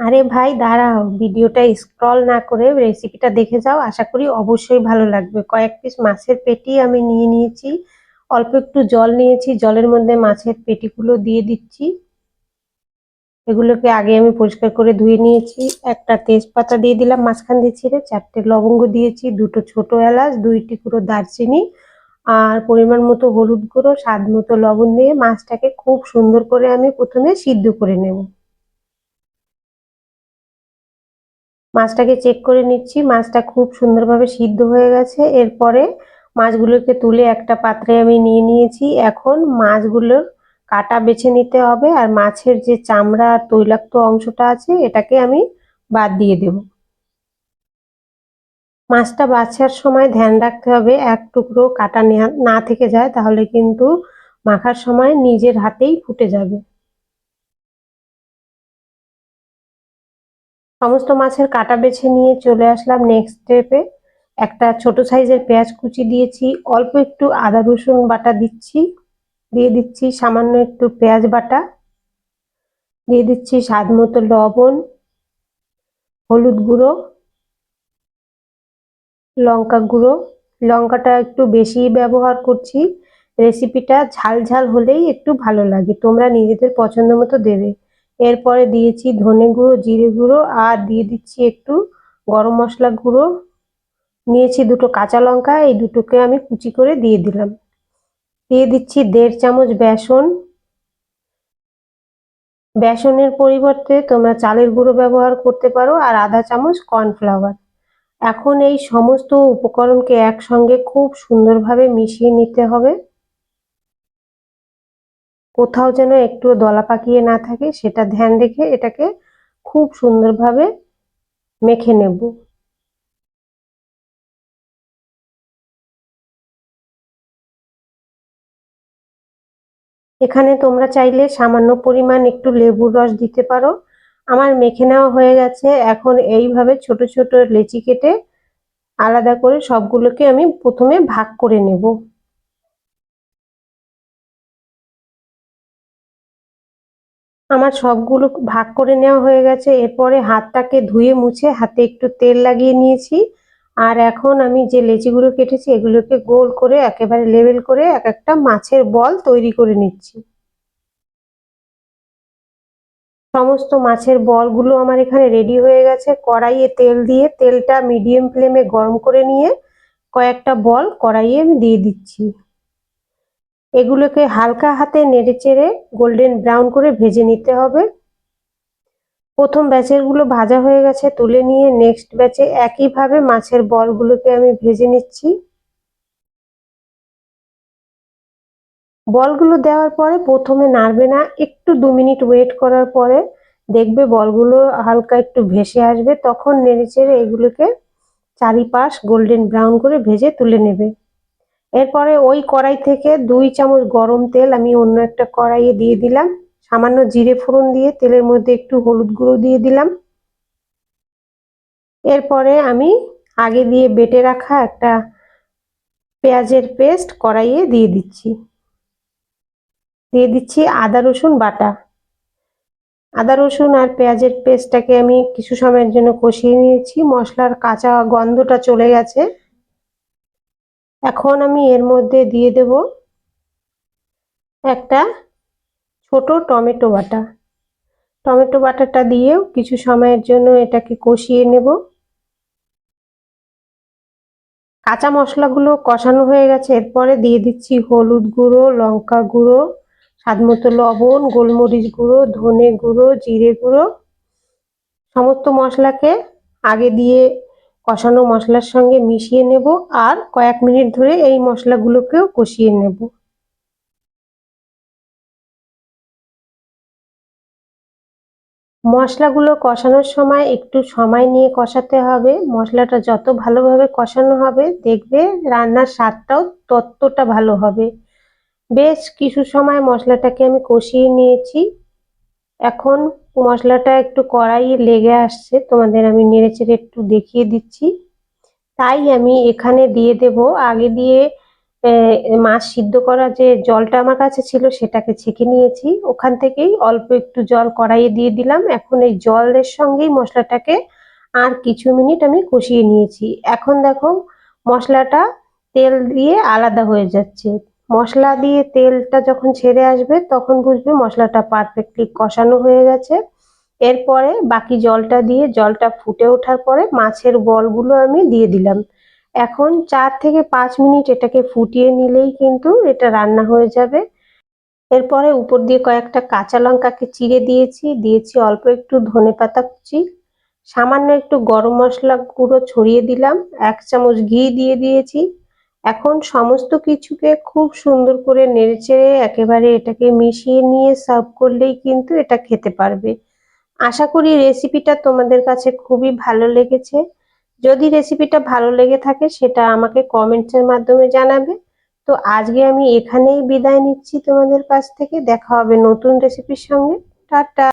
আরে ভাই, দাঁড়াও, ভিডিওটা স্ক্রল না করে রেসিপিটা দেখে যাও। আশা করি অবশ্যই ভালো লাগবে। কয়েক পিস মাছের পেটি আমি নিয়ে নিয়েছি। অল্প একটু জল নিয়েছি। জলের মধ্যে মাছের পেটিগুলো দিয়ে দিচ্ছি। এগুলোকে আগে আমি পরিষ্কার করে ধুয়ে নিয়েছি। একটা তেজপাতা দিয়ে দিলাম মাঝখান দিয়ে ছিঁড়ে। চারটে লবঙ্গ দিয়েছি, দুটো ছোট এলাচ, দুইটি গুঁড়ো দারচিনি আর পরিমাণ মতো হলুদ গুঁড়ো, স্বাদ মতো লবণ দিয়ে মাছটাকে খুব সুন্দর করে আমি প্রথমে সিদ্ধ করে নেব। মাছটাকে চেক করে নিচ্ছি। মাছটা খুব সুন্দরভাবে সিদ্ধ হয়ে গেছে। এরপরে মাছগুলোকে তুলে একটা পাত্রে আমি নিয়ে নিয়েছি। এখন মাছগুলোর কাটা বেছে নিতে হবে আর মাছের যে চামড়া আর তৈলাক্ত অংশটা আছে, এটাকে আমি বাদ দিয়ে দেব। মাছটা বাছার সময় ধ্যান রাখতে হবে, এক টুকরো কাটা না থেকে যায়, তাহলে কিন্তু মাখার সময় নিজের হাতেই ফুটে যাবে। সমস্ত মাছের কাটা বেছে নিয়ে চলে আসলাম নেক্সট স্টেপে একটা ছোট সাইজের পেঁয়াজ কুচি দিয়েছি, অল্প একটু আদা, রসুন বাটা দিচ্ছি, দিয়ে দিচ্ছি সামান্য একটু পেঁয়াজ বাটা। দিয়ে দিচ্ছি স্বাদ মতো লবণ, হলুদ গুঁড়ো, লঙ্কা গুঁড়ো। লঙ্কাটা একটু বেশি ব্যবহার করছি। রেসিপিটা ঝাল ঝাল হলেই একটু ভালো লাগে, তোমরা নিজেদের পছন্দ মতো দেবে। এরপরে দিয়েছি ধনে গুঁড়ো, জিরে গুঁড়ো, আর দিয়ে দিচ্ছি একটু গরম মশলা গুঁড়ো। নিয়েছি দুটো কাঁচা লঙ্কা, এই দুটোকে আমি কুচি করে দিয়ে দিলাম। দিয়ে দিচ্ছি দেড় চামচ বেসন। বেসনের পরিবর্তে তোমরা চালের গুঁড়ো ব্যবহার করতে পারো, আর আধা চামচ কর্নফ্লাওয়ার। এখন এই সমস্ত উপকরণকে একসঙ্গে খুব সুন্দরভাবে মিশিয়ে নিতে হবে। কোথাও যেন একটু দলা পাকিয়ে না থাকে, সেটা ধ্যান রেখে এটাকে খুব সুন্দরভাবে মেখে নেব। এখানে তোমরা চাইলে সামান্য পরিমাণ একটু লেবুর রস দিতে পারো। আমার মেখে নেওয়া হয়ে গেছে। এখন এইভাবে ছোট ছোট লেচি কেটে আলাদা করে সবগুলোকে আমি প্রথমে ভাগ করে নেব। আমার সবগুলো ভাগ করে নেওয়া হয়ে গেছে। এরপরে হাতটাকে ধুয়ে মুছে হাতে একটু তেল লাগিয়ে নিয়েছি। আর এখন আমি যে লেচিগুলো কেটেছি, এগুলোকে গোল করে একেবারে লেবেল করে এক একটা মাছের বল তৈরি করে নিচ্ছি। সমস্ত মাছের বলগুলো আমার এখানে রেডি হয়ে গেছে। কড়াইয়ে তেল দিয়ে তেলটা মিডিয়াম ফ্লেমে গরম করে নিয়ে কয়েকটা বল কড়াইয়ে আমি দিয়ে দিচ্ছি। এগুলোকে হালকা হাতে নেড়ে চেড়ে গোল্ডেন ব্রাউন করে ভেজে নিতে হবে। প্রথম ব্যাচেরগুলো ভাজা হয়ে গেছে, তুলে নিয়ে নেক্সট ব্যাচে একইভাবে মাছের বলগুলোকে আমি ভেজে নিচ্ছি। বলগুলো দেওয়ার পরে প্রথমে নাড়বে না, একটু দু মিনিট ওয়েট করার পরে দেখবে বলগুলো হালকা একটু ভেসে আসবে, তখন নেড়ে চেড়ে এগুলোকে চারিপাশ গোল্ডেন ব্রাউন করে ভেজে তুলে নেবে। এরপরে ওই কড়াই থেকে দুই চামচ গরম তেল আমি অন্য একটা কড়াইয়ে দিয়ে দিলাম। সামান্য জিরে ফোড়ন দিয়ে তেলের মধ্যে একটু হলুদ গুঁড়ো দিয়ে দিলাম। এরপরে আমি আগে দিয়ে বেটে রাখা একটা পেঁয়াজের পেস্ট কড়াইয়ে দিয়ে দিচ্ছি। দিয়ে দিচ্ছি আদা, রসুন, বাটা। আদা, রসুন আর পেঁয়াজের পেস্টটাকে আমি কিছু সময়ের জন্য কষিয়ে নিয়েছি। মশলার কাঁচা গন্ধটা চলে গেছে। এখন আমি এর মধ্যে দিয়ে দেব একটা ছোট টমেটো বাটা। টমেটো বাটাটা দিয়েও কিছু সময়ের জন্য এটাকে কষিয়ে নেব। কাঁচা মশলাগুলো কষানো হয়ে গেছে, এরপরে দিয়ে দিচ্ছি হলুদ গুঁড়ো, লঙ্কা গুঁড়ো স্বাদ মতো লবণ, গোলমরিচ গুঁড়ো, ধনে গুঁড়ো, জিরে গুঁড়ো। সমস্ত মশলাকে আগে দিয়ে কষানো মশলার সঙ্গে মিশিয়ে নেব আর কয়েক মিনিট ধরে এই মশলাগুলোকেও কষিয়ে নেব। মশলাগুলো কষানোর সময় একটু সময় নিয়ে কষাতে হবে। মশলাটা যত ভালোভাবে কষানো হবে, দেখবে রান্নার স্বাদটাও ততটা ভালো হবে। বেশ কিছু সময় মশলাটাকে আমি কষিয়ে নিয়েছি। এখন মশলাটা একটু কড়াইয়ে লেগে আসছে, তোমাদের আমি নেড়েচেড়ে একটু দেখিয়ে দিচ্ছি। তাই আমি এখানে দিয়ে দেব, আগে দিয়ে মাছ সিদ্ধ করা যে জলটা আমার কাছে ছিল সেটাকে ছেঁকে নিয়েছি। ওখান থেকেই অল্প একটু জল কড়াইয়ে দিয়ে দিলাম। এখন এই জলের সঙ্গেই মশলাটাকে আর কিছু মিনিট আমি কষিয়ে নিয়েছি। এখন দেখো মশলাটা তেল দিয়ে আলাদা হয়ে যাচ্ছে। মশলা দিয়ে তেলটা যখন ছেড়ে আসবে, তখন বুঝবে মশলাটা পারফেক্টলি কষানো হয়ে গেছে। এরপরে বাকি জলটা দিয়ে, জলটা ফুটে ওঠার পরে মাছের বলগুলো আমি দিয়ে দিলাম। এখন চার থেকে পাঁচ মিনিট এটাকে ফুটিয়ে নিলেই কিন্তু এটা রান্না হয়ে যাবে। এরপরে উপর দিয়ে কয়েকটা কাঁচা লঙ্কাকে চিড়ে দিয়েছি দিয়েছি অল্প একটু ধনেপাতা কুচি। সামান্য একটু গরম মশলা গুঁড়ো ছড়িয়ে দিলাম, এক চামচ ঘি দিয়ে দিয়েছি। এখন সমস্ত কিছুকে খুব সুন্দর করে নেড়েচেড়ে একেবারে এটাকে মিশিয়ে নিয়ে সার্ভ করলেই কিন্তু এটা খেতে পারবে। আশা করি রেসিপিটা তোমাদের কাছে খুবই ভালো লেগেছে। যদি রেসিপিটা ভালো লেগে থাকে সেটা আমাকে কমেন্টসের মাধ্যমে জানাবে। তো আজকে আমি এখানেই বিদায় নিচ্ছি তোমাদের কাছ থেকে। দেখা হবে নতুন রেসিপির সঙ্গে। টাটা!